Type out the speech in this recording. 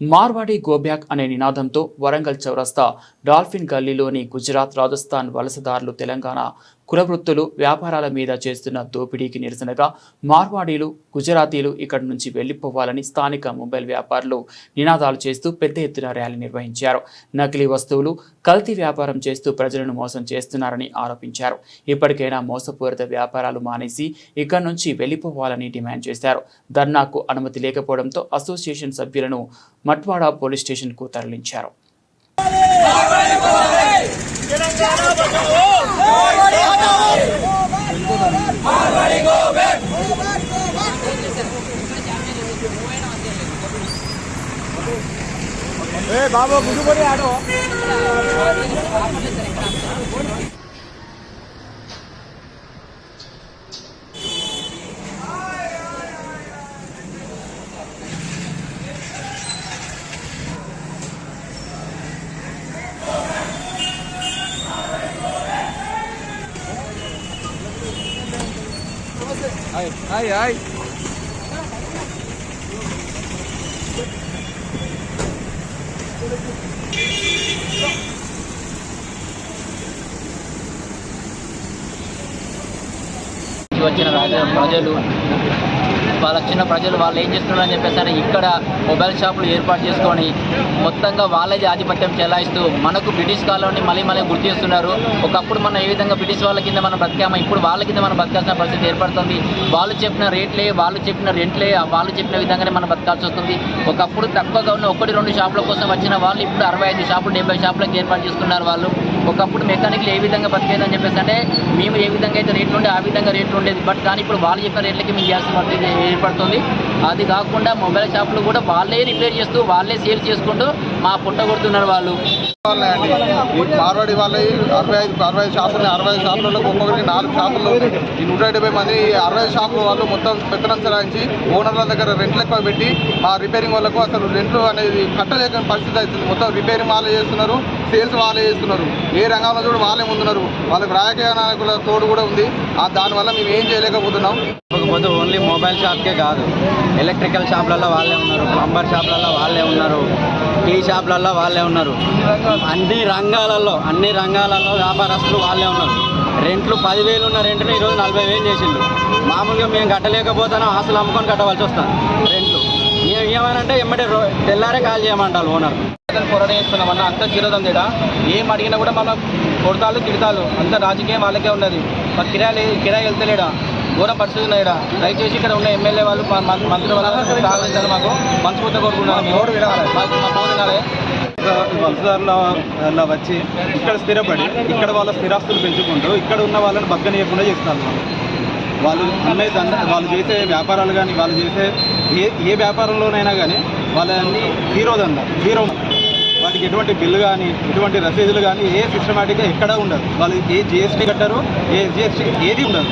Marwadi go back అనే నినాదంతో వరంగల్ చౌరస్తా డాల్ఫిన్ గల్లీలోని గుజరాత్ రాజస్థాన్ వలసదారులు తెలంగాణ కులవృత్తులు వ్యాపారాల మీద చేస్తున్న దోపిడీకి నిరసనగా మార్వాడీలు గుజరాతీలు ఇక్కడి నుంచి వెళ్ళిపోవాలని స్థానిక మొబైల్ వ్యాపారులు నినాదాలు చేస్తూ పెద్ద ఎత్తున ర్యాలీ నిర్వహించారు. నకిలీ వస్తువులు కల్తీ వ్యాపారం చేస్తూ ప్రజలను మోసం చేస్తున్నారని ఆరోపించారు. ఇప్పటికైనా మోసపూరిత వ్యాపారాలు మానేసి ఇక్కడి నుంచి వెళ్ళిపోవాలని డిమాండ్ చేశారు. ధర్నాకు అనుమతి లేకపోవడంతో అసోసియేషన్ సభ్యులను మట్వాడ పోలీస్ స్టేషన్కు తరలించారు. బాబు ముందు ఆడో. ఆటో హాయ్ హాయ్ హాయ్ నుంచి వచ్చిన రాజ ప్రజలు వాళ్ళ చిన్న ప్రజలు వాళ్ళు ఏం చేస్తున్నారని చెప్పేసి ఇక్కడ మొబైల్ షాపులు ఏర్పాటు చేసుకొని మొత్తంగా వాళ్ళది ఆధిపత్యం చెలాయిస్తూ మనకు బ్రిటిష్ కాలంని మళ్ళీ మళ్ళీ గుర్తు చేస్తున్నారు. ఒకప్పుడు మనం ఏ విధంగా బ్రిటిష్ వాళ్ళ కింద మనం బతికామో ఇప్పుడు వాళ్ళ కింద మనం బ్రతకాల్సిన పరిస్థితి ఏర్పడుతుంది. వాళ్ళు చెప్పిన రేట్లే వాళ్ళు చెప్పిన రెంట్లే వాళ్ళు చెప్పిన విధంగానే మనం బతకాల్సి వస్తుంది. ఒకప్పుడు తక్కువగా ఉన్న ఒకటి రెండు షాపుల కోసం వచ్చిన వాళ్ళు ఇప్పుడు అరవై ఐదు షాపులు డెబ్బై షాపులకు ఏర్పాటు చేసుకున్నారు వాళ్ళు. ఒకప్పుడు మెకానిక్లు ఏ విధంగా బతికేదని చెప్పేసి అంటే మేము ఏ విధంగా అయితే రేట్లు ఉండే ఆ విధంగా రేట్లు ఉండేది. బట్ కానీ ఇప్పుడు వాళ్ళు చెప్పిన రేట్లకి మేము గ్యాస్ పరిస్థితి ఏర్పడుతుంది. అది కాకుండా మొబైల్ షాపులు కూడా వాళ్ళే రిపేర్ చేస్తూ వాళ్ళే సేల్ చేసుకుంటూ మా పుట్ట కొడుతున్నారు వాళ్ళు. మార్వాడి అరవై ఐదు అరవై షాపులు అరవై షాపులలో ఒక్కొక్కరికి నాలుగు షాపులు ఈ నూట డెబ్బై మంది అరవై షాపుల వాళ్ళు మొత్తం పెత్తనం చెలాయించి ఓనర్ల దగ్గర రెంట్లు ఎక్కువ పెట్టి మా రిపేరింగ్ వాళ్ళకు అసలు రెంట్లు అనేది కట్టలేక పరిస్థితి అవుతుంది. మొత్తం రిపేరింగ్ వాళ్ళు చేస్తున్నారు. సేల్స్ వాళ్ళే చేస్తున్నారు. ఏ రంగంలో చూడు వాళ్ళే ముందున్నారు. వాళ్ళకి రాజకీయ నాయకుల తోడు కూడా ఉంది. ఆ దానివల్ల మేము ఏం చేయలేకపోతున్నాం. ఇకపోతే ఓన్లీ మొబైల్ షాప్కే కాదు. ఎలక్ట్రికల్ షాప్లలో వాళ్ళే ఉన్నారు. ప్లంబర్ షాప్లలో వాళ్ళే ఉన్నారు. టీ షాప్లలో వాళ్ళే ఉన్నారు. అన్ని రంగాలలో అన్ని రంగాలలో వ్యాపారస్తులు వాళ్ళే ఉన్నారు. రెంట్లు పదివేలు ఉన్న రెంట్ని ఈరోజు నలభై వేలు చేసిండు మామూలుగా మేము కట్టలేకపోతాను ఆస్తులు అమ్ముకొని కట్టవలసి వస్తాం రెంట్లు. మేము ఏమనంటే ఎమ్మటే రో తెల్లారే కాల్ చేయమంటారు ఓనర్. అన్న అంత చిరదం తేడా ఏం అడిగినా కూడా మనం కొడతాలు తిడతాలు అంత రాజకీయం వాళ్ళకే ఉన్నది. మరి కిరాయి కిరాయి వెళ్తలేడా? ఘోరం పరిస్థితి ఉన్నాయిడా దయచేసి ఇక్కడ ఉన్న ఎమ్మెల్యే వాళ్ళు మా- మా- మంత్రి వాళ్ళు సహకరించాలి మాకు. మా ఫోన్ వినాలి. వలసదారుల వచ్చి ఇక్కడ స్థిరపడి ఇక్కడ వాళ్ళ స్థిరాస్తులు పెంచుకుంటూ ఇక్కడ ఉన్న వాళ్ళని బతకనీయకుండా చేస్తారు వాళ్ళు అమ్మే దంద వాళ్ళు చేసే వ్యాపారాలు కానీ వాళ్ళు చేసే ఏ ఏ వ్యాపారంలోనైనా కానీ వాళ్ళని హీరో దంద హీరో వాటికి ఎటువంటి బిల్లు కానీ ఎటువంటి రసీదులు కానీ ఏ సిస్టమేటిక్గా ఎక్కడా ఉండదు. వాళ్ళు ఏ జిఎస్టీ కట్టారు ఏ జిఎస్టీ ఏది ఉండదు.